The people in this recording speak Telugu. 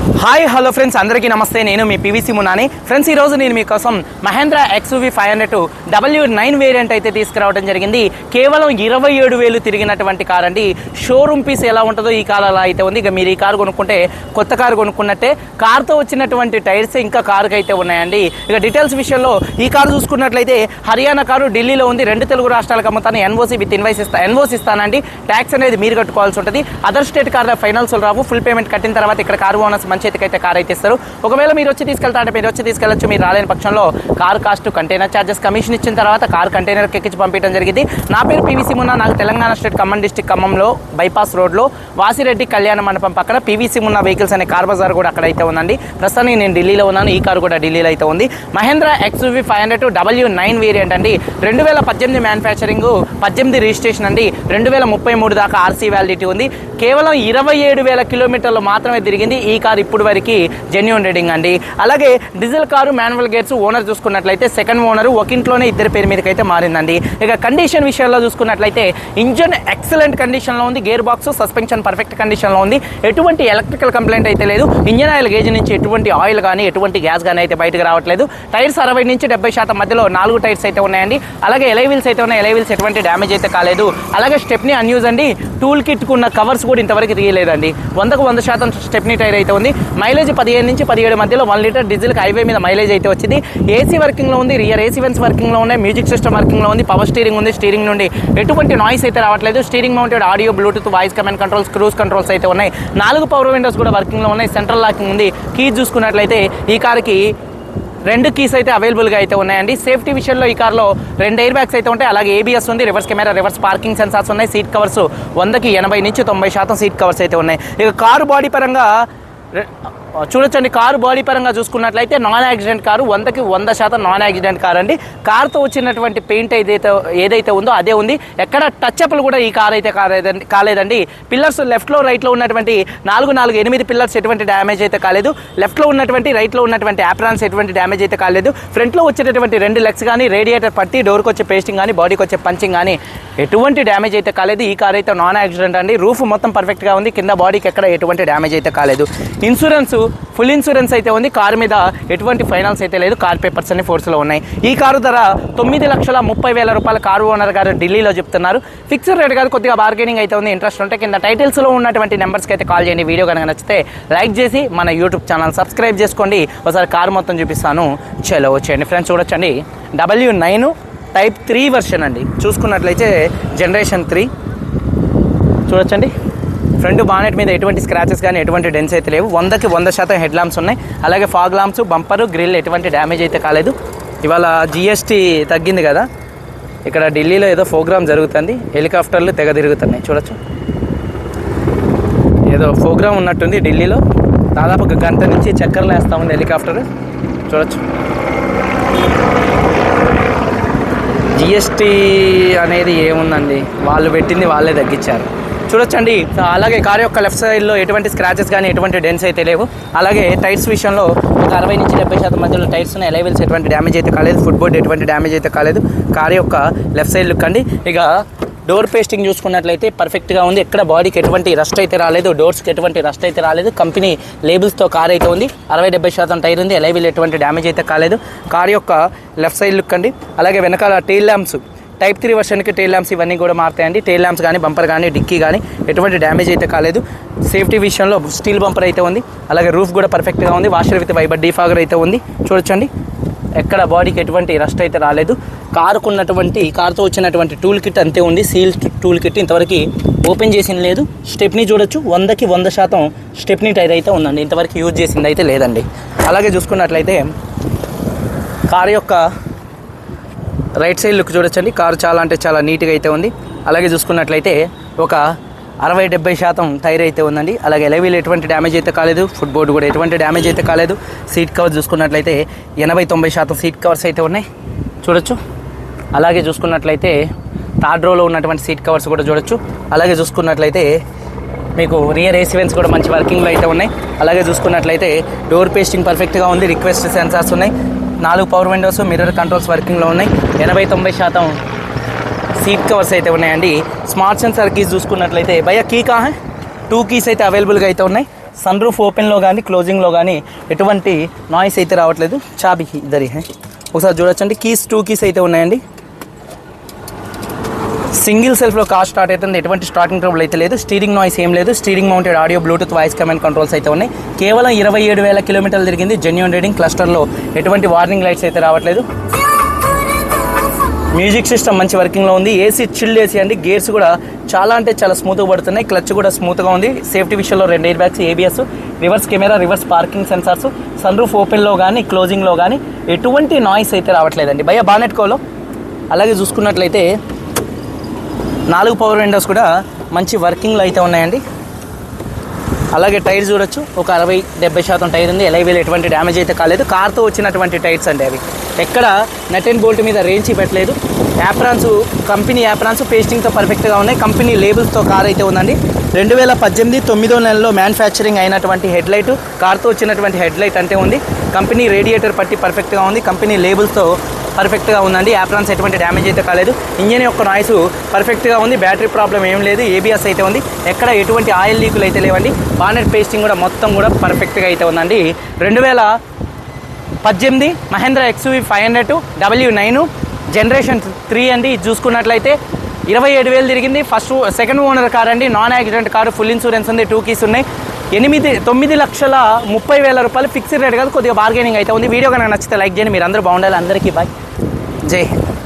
హాయ్ హలో ఫ్రెండ్స్ అందరికీ నమస్తే. నేను మీ పీవీసీ మునాని. ఫ్రెండ్స్ ఈ రోజు నేను మీకోసం Mahindra X U V five hundred W nine variant అయితే తీసుకురావడం జరిగింది. కేవలం ఇరవై ఏడు వేలు తిరిగినటువంటి కార్ అండి. షోరూమ్ పీస్ ఎలా ఉంటుందో ఈ కార్ అలా అయితే ఉంది. ఇక మీరు ఈ కారు కొనుక్కుంటే కొత్త కారు కొనుక్కున్నట్టే కార్తో వచ్చినటువంటి టైర్స్ ఇంకా కారుకి అయితే ఉన్నాయండి. ఇక డీటెయిల్స్ విషయంలో ఈ కారు చూసుకున్నట్లయితే హర్యానా కారు ఢిల్లీలో ఉంది. రెండు తెలుగు రాష్ట్రాలకు అమ్ముతాను. ఎన్ఓసి విత్ ఇన్వైస్ ఇస్తా ఎన్ఓసి ఇస్తానండి. ట్యాక్స్ అనేది మీరు కట్టుకోవాల్సి ఉంటుంది. అదర్ స్టేట్ కార్ ఫైనల్స్ రావు. ఫుల్ పేమెంట్ కట్టిన తర్వాత ఇక్కడ కారు ఓనర్స్ మంచి అయితే కార్ అయితే ఇస్తారు. ఒకవేళ మీరు వచ్చి తీసుకెళ్తారంటే మీరు వచ్చి తీసుకెళ్ళచ్చు మీరు రాలేని పక్షంలో car cost container charges commission ఇచ్చిన తర్వాత కార్ కంటైనర్ ఎక్కించి పంపించడం జరిగింది. నా పేరు పీవీసీ మున్నా నాకు తెలంగాణ స్టేట్ ఖమ్మం డిస్టిక్ ఖమ్మంలో బైపాస్ రోడ్లో వాసిరెడ్డి కళ్యాణ మండపం పక్కన P V C Munna vehicles అనే కార్ బజార్ కూడా అక్కడ అయితే ఉందండి. ప్రస్తుతానికి నేను ఢిల్లీలో ఉన్నాను ఈ కారు కూడా ఢిల్లీలో అయితే ఉంది. Mahindra X U V five hundred W nine variant అండి. రెండు వేల పద్దెనిమిది మ్యానుఫ్యాక్చరింగ్ పద్దెనిమిది రిజిస్ట్రేషన్ అండి. రెండు వేల ముప్పై మూడు దాకా ఆర్సీ వ్యాలిడిటీ ఉంది. కేవలం ఇరవై ఏడు వేల కిలోమీటర్లు మాత్రమే తిరిగింది ఈ కార్ ఇప్పుడు వరకు జెన్యున్ రీడింగ్ అండి. అలాగే diesel car manual gears owner చూసుకున్నట్లయితే సెకండ్ ఓనర్ ఒక ఇంట్లోనే ఇద్దరి పేరు మీదకి అయితే మారిందండి. ఇక కండిషన్ విషయంలో చూసుకున్నట్లయితే ఇంజన్ ఎక్సలెంట్ కండిషన్లో ఉంది గేర్ బాక్స్ సస్పెన్షన్ పర్ఫెక్ట్ కండిషన్లో ఉంది. ఎటువంటి ఎలక్ట్రికల్ కంప్లైంట్ అయితే లేదు. ఇంజన్ ఆయిల్ గేజ్ నుంచి ఎటువంటి ఆయిల్ కానీ ఎటువంటి గ్యాస్ కానీ అయితే బయటకు రావట్లేదు. టైర్స్ అరవై నుంచి డెబ్బై శాతం మధ్యలో నాలుగు టైర్స్ అయితే ఉన్నాయండి. అలాగే ఎలైవిల్స్ అయితే ఉన్నాయి. ఎలైవిల్స్ ఎటువంటి డ్యామేజ్ అయితే కాలేదు. అలాగే స్టెప్ని అన్యూజ్ అండి. టూల్ కిట్ కున్న కవర్స్ కూడా ఇంతవరకు తీయలేదండి. వందకు వంద శాతం స్టెప్ని టైర్ అయితే ఉంది. మైలేజ్ పదిహేను నుంచి పదిహేడు మధ్యలో వన్ లీటర్ డీజిల్కి హైవే మీద మైలేజ్ అయితే వచ్చింది. ఏసీ వర్కింగ్లో ఉంది రియర్ ఏసీ వెన్స్ వర్కింగ్లో ఉన్నాయి మ్యూజిక్ సిస్టమ్ వర్కింగ్లో ఉంది పవర్ స్టీరింగ్ ఉంది స్టీరింగ్ నుండి ఎటువంటి నాయిస్ అయితే రావట్లేదు. Steering mounted audio Bluetooth voice command controls cruise controls అయితే ఉన్నాయి. నాలుగు పవర్ విండోస్ కూడా వర్కింగ్లో ఉన్నాయి. సెంట్రల్ లాకింగ్ ఉంది. కీ చూసుకున్నట్లయితే ఈ కార్కి రెండు కీస్ అయితే అవైలబుల్గా అయితే ఉన్నాయండి. సేఫ్టీ విషయంలో ఈ కార్లో రెండు ఎయిర్ బ్యాగ్స్ అయితే ఉంటాయి. అలాగే ఏబిఎస్ ఉంది reverse camera reverse parking sensors ఉన్నాయి. సీట్ కవర్స్ వందకి ఎనభై నుంచి తొంభై శాతం సీట్ కవర్స్ అయితే ఉన్నాయి. ఇక కారు బాడీ పరంగా え？っ చూడొచ్చండి కారు బాడీ పరంగా చూసుకున్నట్లయితే నాన్ యాక్సిడెంట్ కారు వందకి వంద శాతం నాన్ యాక్సిడెంట్ కారు అండి. కార్తో వచ్చినటువంటి పెయింట్ ఏదైతే ఏదైతే ఉందో అదే ఉంది. ఎక్కడ టచ్ అప్లు కూడా ఈ కార్ అయితే కాలేదండి కాలేదండి. పిల్లర్స్ లెఫ్ట్లో రైట్లో ఉన్నటువంటి నాలుగు నాలుగు ఎనిమిది పిల్లర్స్ ఎటువంటి డ్యామేజ్ అయితే కాలేదు. లెఫ్ట్లో ఉన్నటువంటి రైట్లో ఉన్నటువంటి యాప్రాన్స్ ఎటువంటి డ్యామేజ్ అయితే కాలేదు. ఫ్రంట్లో వచ్చేటటువంటి రెండు లెగ్స్ కానీ రేడియేటర్ పట్టి డోర్కి వచ్చే పేస్టింగ్ కానీ బాడీకి వచ్చే పంచింగ్ కానీ ఎటువంటి డ్యామేజ్ అయితే కాలేదు. ఈ కార్ అయితే నాన్ యాక్సిడెంట్ అండి. రూఫ్ మొత్తం పర్ఫెక్ట్గా ఉంది. కింద బాడీకి ఎక్కడ ఎటువంటి డ్యామేజ్ అయితే కాలేదు. ఇన్సూరెన్స్ ఫుల్ ఇన్సూరెన్స్ అయితే ఉంది. కారు మీద ఎటువంటి ఫైనాన్స్ అయితే లేదు. కార్ పేపర్స్ అన్ని ఫోర్స్లో ఉన్నాయి. ఈ కారు ధర తొమ్మిది లక్షల ముప్పై వేల రూపాయల కారు ఓనర్ గారు ఢిల్లీలో చెప్తున్నారు. ఫిక్స్డ్ రేట్ కాదు కొద్దిగా బార్గెనింగ్ అయితే ఉంది. ఇంట్రెస్ట్ ఉంటే కింద టైటిల్స్లో ఉన్నటువంటి నెంబర్స్కి అయితే కాల్ చేయండి. వీడియో కనుక నచ్చితే లైక్ చేసి మన యూట్యూబ్ ఛానల్ సబ్స్క్రైబ్ చేసుకోండి. ఒకసారి కారు మొత్తం చూపిస్తాను. చలో వచ్చేయండి. ఫ్రెండ్స్ చూడొచ్చండి. W nine type three version అండి. చూసుకున్నట్లయితే జనరేషన్ త్రీ చూడొచ్చండి. ఫ్రంట్ బానెట్ మీద ఎటువంటి స్క్రాచెస్ కానీ ఎటువంటి డెన్స్ అయితే లేవు. వందకి వంద శాతం హెడ్ లాంప్స్ ఉన్నాయి. అలాగే ఫాగ్ లాంప్స్ బంపరు గ్రిల్ ఎటువంటి డ్యామేజ్ అయితే కాలేదు. ఇవాళ జిఎస్టీ తగ్గింది కదా. ఇక్కడ ఢిల్లీలో ఏదో ప్రోగ్రామ్ జరుగుతుంది. హెలికాప్టర్లు తెగ తిరుగుతున్నాయి. చూడొచ్చు. ఏదో ప్రోగ్రామ్ ఉన్నట్టుంది ఢిల్లీలో. దాదాపు ఒక గంట నుంచి చక్కర్లు వేస్తూ ఉంది హెలికాప్టర్. చూడొచ్చు. జిఎస్టీ అనేది ఏముందండి? వాళ్ళు పెట్టింది వాళ్ళే తగ్గించారు. చూడొచ్చండి. అలాగే కార్ యొక్క లెఫ్ట్ సైడ్లో ఎటువంటి స్క్రాచెస్ కానీ ఎటువంటి డెన్స్ అయితే లేవు. అలాగే టైర్స్ విషయంలో ఒక అరవై నుంచి డెబ్బై శాతం మధ్యలో టైర్స్ ఉన్నాయి. లెవెల్స్ ఎటువంటి డ్యామేజ్ అయితే కాలేదు. ఫుట్ బోర్డ్ ఎటువంటి డ్యామేజ్ అయితే కాలేదు. కార్ యొక్క లెఫ్ట్ సైడ్ లుక్ అండి. ఇక డోర్ పేస్టింగ్ చూసుకున్నట్లయితే పర్ఫెక్ట్గా ఉంది. ఎక్కడ బాడీకి ఎటువంటి రస్ట్ అయితే రాలేదు. డోర్స్కి ఎటువంటి రస్ట్ అయితే రాలేదు. కంపెనీ లేబుల్స్తో కార్ అయితే ఉంది. అరవై డెబ్బై శాతం టైర్ ఉంది. ఎలైవిల్ ఎటువంటి డ్యామేజ్ అయితే కాలేదు. కార్ యొక్క లెఫ్ట్ సైడ్ లుక్ అండి. అలాగే వెనకాల టైల్ ల్యాంప్స్ టైప్ త్రీ వర్షన్కి టైల్ ల్యాంప్స్ ఇవన్నీ కూడా మారుతాయండి. టైల్ ల్యాంప్స్ కానీ బంపర్ కానీ డిక్కీ కానీ ఎటువంటి డ్యామేజ్ అయితే కాలేదు. సేఫ్టీ విషయంలో స్టీల్ బంపర్ అయితే ఉంది. అలాగే రూఫ్ కూడా పర్ఫెక్ట్గా ఉంది. వాషర్ విత్ వైబర్ డీఫాగర్ అయితే ఉంది. చూడొచ్చండి. ఎక్కడ బాడీకి ఎటువంటి రస్ట్ అయితే రాలేదు. కారుకు ఉన్నటువంటి కారుతో వచ్చినటువంటి టూల్ కిట్ అంతే ఉంది. సీల్ టూల్ కిట్ ఇంతవరకు ఓపెన్ చేసింది లేదు. స్టెప్ని చూడొచ్చు. వందకి వంద శాతం స్టెప్ని టైర్ అయితే ఉందండి. ఇంతవరకు యూజ్ చేసింది అయితే లేదండి. అలాగే చూసుకున్నట్లయితే కారు యొక్క రైట్ సైడ్ లుక్ చూడొచ్చండి. కారు చాలా అంటే చాలా నీట్గా అయితే ఉంది. అలాగే చూసుకున్నట్లయితే ఒక అరవై డెబ్బై శాతం టైర్ అయితే ఉందండి. అలాగే ఎలవీలు ఎటువంటి డ్యామేజ్ అయితే కాలేదు. ఫుట్ బోర్డు కూడా ఎటువంటి డ్యామేజ్ అయితే కాలేదు. సీట్ కవర్ చూసుకున్నట్లయితే ఎనభై తొంభై శాతం సీట్ కవర్స్ అయితే ఉన్నాయి. చూడొచ్చు. అలాగే చూసుకున్నట్లయితే థర్డ్ రోలో ఉన్నటువంటి సీట్ కవర్స్ కూడా చూడొచ్చు. అలాగే చూసుకున్నట్లయితే మీకు రియర్ ఏసీవెన్స్ కూడా మంచి వర్కింగ్లో అయితే ఉన్నాయి. అలాగే చూసుకున్నట్లయితే డోర్ పేస్టింగ్ పర్ఫెక్ట్గా ఉంది. రిక్వెస్ట్ సెన్సార్స్ ఉన్నాయి. నాలుగు పవర్ విండోస్ మిర్రర్ కంట్రోల్స్ వర్కింగ్లో ఉన్నాయి. ఎనభై తొంభై శాతం సీట్ కవర్స్ అయితే ఉన్నాయండి. స్మార్ట్ సెన్సార్ కీస్ చూసుకున్నట్లయితే భయ కీ కా టూ కీస్ అయితే అవైలబుల్గా అయితే ఉన్నాయి. సన్ రూఫ్ ఓపెన్లో కానీ క్లోజింగ్లో కానీ ఎటువంటి నాయిస్ అయితే రావట్లేదు. చాబీ ఇద్దరి ఒకసారి చూడొచ్చండి. కీస్ టూ కీస్ అయితే ఉన్నాయండి. సింగిల్ సెల్ఫ్లో కార్ స్టార్ట్ అవుతుంది. ఎటువంటి స్టార్టింగ్ ట్రబుల్ అయితే లేదు. స్టీరింగ్ నాయిస్ ఏం లేదు. Steering mounted audio Bluetooth voice command controls అయితే ఉన్నాయి. కేవలం ఇరవై ఏడు వేల కిలోమీటర్లు తిరిగింది జెన్యున్ రీడింగ్. క్లస్టర్లో ఎటువంటి వార్నింగ్ లైట్స్ అయితే రావట్లేదు. మ్యూజిక్ సిస్టమ్ మంచి వర్కింగ్లో ఉంది. A C chilled A C అండి. గేర్స్ కూడా చాలా అంటే చాలా స్మూత్గా పడుతున్నాయి. క్లచ్ కూడా స్మూత్గా ఉంది. సేఫ్టీ విషయంలో రెండు airbags A B S reverse camera reverse parking sensors sunroof ఓపెన్లో కానీ క్లోజింగ్లో కానీ ఎటువంటి నాయిస్ అయితే రావట్లేదండి. భయ బానెట్ కోలో. అలాగే చూసుకున్నట్లయితే నాలుగు పవర్ విండోస్ కూడా మంచి వర్కింగ్లో అయితే ఉన్నాయండి. అలాగే టైర్ చూడొచ్చు. ఒక అరవై డెబ్బై శాతం టైర్ ఉంది. ఎలైవీలు ఎటువంటి డ్యామేజ్ అయితే కాలేదు. కార్తో వచ్చినటువంటి టైర్స్ అండి అవి. ఎక్కడ నట్ అండ్ బోల్ట్ మీద రేంజ్ పెట్టలేదు. యాప్రాన్స్ కంపెనీ యాప్రాన్స్ పేస్టింగ్తో పర్ఫెక్ట్గా ఉన్నాయి. కంపెనీ లేబుల్స్తో కార్ అయితే ఉందండి. రెండు వేల పద్దెనిమిది తొమ్మిదో నెలలో మ్యానుఫ్యాక్చరింగ్ అయినటువంటి హెడ్లైట్ కార్తో వచ్చినటువంటి హెడ్లైట్ అంటే ఉంది. కంపెనీ రేడియేటర్ పట్టి పర్ఫెక్ట్గా ఉంది. కంపెనీ లేబుల్స్తో పర్ఫెక్ట్గా ఉందండి. యాప్రాన్స్ ఎటువంటి డ్యామేజ్ అయితే కాలేదు. ఇంజన్ యొక్క నాయిస్ పర్ఫెక్ట్గా ఉంది. బ్యాటరీ ప్రాబ్లం ఏం లేదు. ఏబిఎస్ అయితే ఉంది. ఎక్కడ ఎటువంటి ఆయిల్ లీకులు అయితే లేవండి. బానెట్ పేస్టింగ్ కూడా మొత్తం కూడా పర్ఫెక్ట్గా అయితే ఉందండి. రెండు వేల పద్దెనిమిది Mahindra X U V five hundred W nine generation three అండి. ఇది చూసుకున్నట్లయితే ఇరవై ఏడు వేలు తిరిగింది. ఫస్ట్ సెకండ్ ఓనర్ కార్ అండి. Non accident car full insurance ఉంది. టూ కీస్ ఉన్నాయి. ఎనిమిది తొమ్మిది లక్షల ముప్పై వేల రూపాయలు ఫిక్స్డ్ రేట్ కాదు కొద్దిగా బార్గెనింగ్ అయితే ఉంది. వీడియో కనుక నచ్చితే లైక్ చేయండి. మీరు అందరూ బాగుండాలి. అందరికీ బాయ్ జై హింద్.